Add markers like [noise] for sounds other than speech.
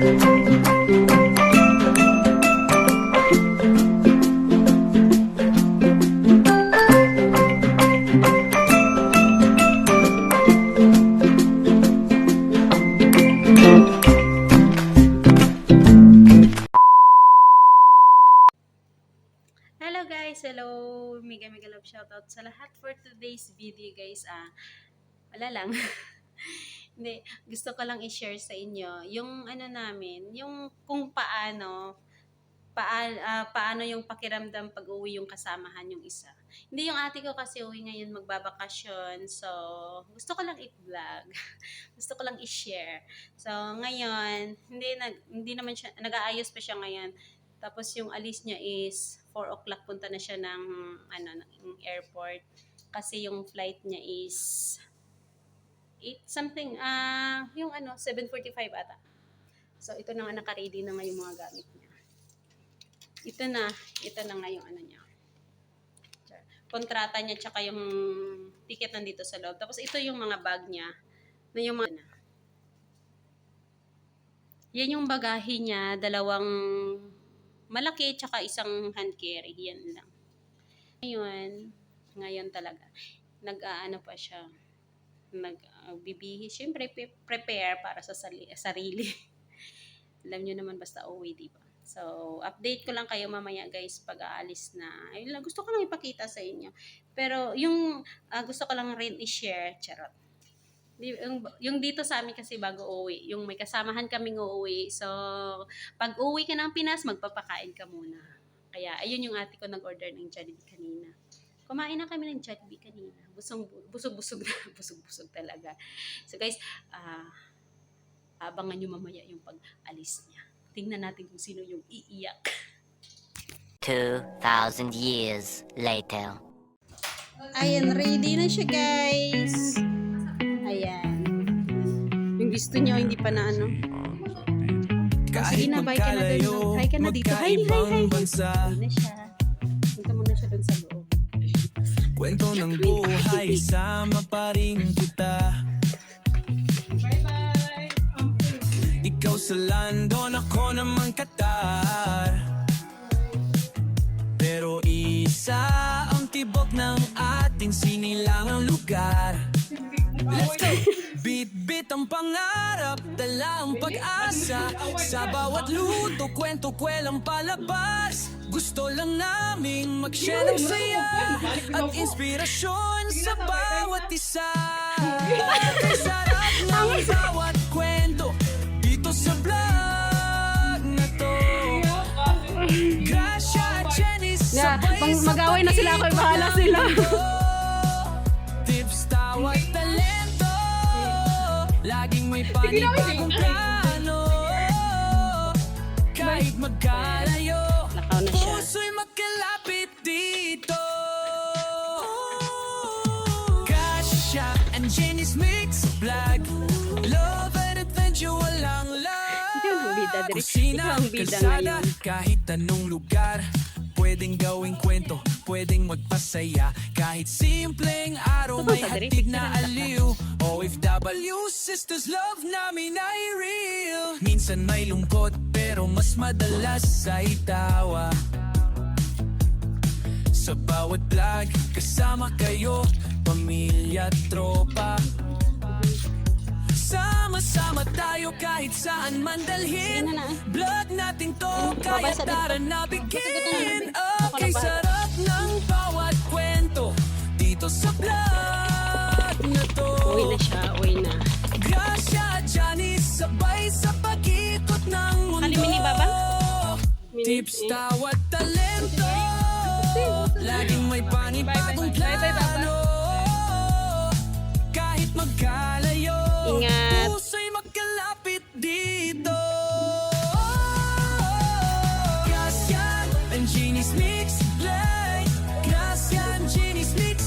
Hello guys! Hello! Mega mega love shoutout sa lahat for today's video guys. Ah, wala lang. [laughs] Hindi, gusto ko lang i-share sa inyo yung ano namin, yung kung paano paa, ah, paano yung pakiramdam pag uwi yung kasamahan yung isa. Hindi yung ate ko kasi uwi ngayon magbabakasyon. So, gusto ko lang i-vlog. [laughs] gusto ko lang i-share. So, ngayon, hindi, nag, hindi naman siya, nag-aayos pa siya ngayon. Tapos yung alis niya is 4 o'clock punta na siya ng ano ng airport kasi yung flight niya is 8 something ah yung ano 7:45 ata. So ito na nga naka-ready na nga yung mga gamit niya. Ito na, ito na nga yung ano niya. Kontrata niya tsaka yung ticket nandito sa loob. Tapos ito yung mga bag niya na yung mga yan yung bagahe niya, dalawang malaki tsaka isang hand carry. Yan lang. Ngayon, ngayon talaga. Nag-aano pa siya. Nag-bibihi. Siyempre, pe- prepare para sa sali- sarili. [laughs] Alam nyo naman basta uwi, di ba? So, update ko lang kayo mamaya guys pag aalis na. Ayun gusto ko lang ipakita sa inyo. Pero yung ah, gusto ko lang rin i-share, charot. Yung, yung dito sa amin kasi bago uwi, yung may kasamahan kaming uuwi. So, pag uwi ka ng Pinas, magpapakain ka muna. Kaya, ayun yung ate ko nag-order ng Jollibee kanina. Kumain na kami ng Jollibee kanina. Busog, busog-busog na. [laughs] Busog-busog talaga. So guys, ah abangan nyo mamaya yung pag-alis niya. Tingnan natin kung sino yung iiyak. 2,000 years later. Ayan, ready na siya guys. Ayan. Yung gusto niyo, hindi pa na ano. Sige na, bye ka na dun. Hi ka na dito. Hi, hi, hi. bansa Ready na siya. Kwento ng buhay, sama pa rin kita. Bye-bye. Ikaw sa London, ako naman Qatar Pero isa ang tibok ng ating sinilangang lugar. Let's go! Bit-bit ang pangarap, dala ang pag-asa. Sa bawat luto, kwento, kwelang palabas. Gusto lang naming mag-share ng saya At inspirasyon sa bawat isa. Kay sarap ng bawat kwento Dito sa vlog na to. Gracia at Jenny Yeah, sabay pang sa mag-away na sila, ako'y bahala sila. Tips, tawat, talento. Laging may panibagong plano. Kahit magkalayo bida, Dre. Kusina, ang bida kalsada, ngayon. kahit anong lugar. Pwedeng gawing kwento, pwedeng magpasaya. Kahit simpleng araw may hatid na aliw. OFW, sisters, love namin ay real. Minsan may lungkot, pero mas madalas ay tawa. Sa bawat vlog, kasama kayo Pamilya, tropa tayo kahit saan man dalhin. Vlog natin to kaya tara na bigin Okay, sarap ng bawat kwento Dito sa vlog na to. Uwi na siya, uwi na. Gracia Janice sabay sa pag-ikot ng mundo. Halimini, Baba? Tips, Eh. tawat, talento. Laging may panibagong plano Gracias, Genius Mix Play. Gracias, Genius Mix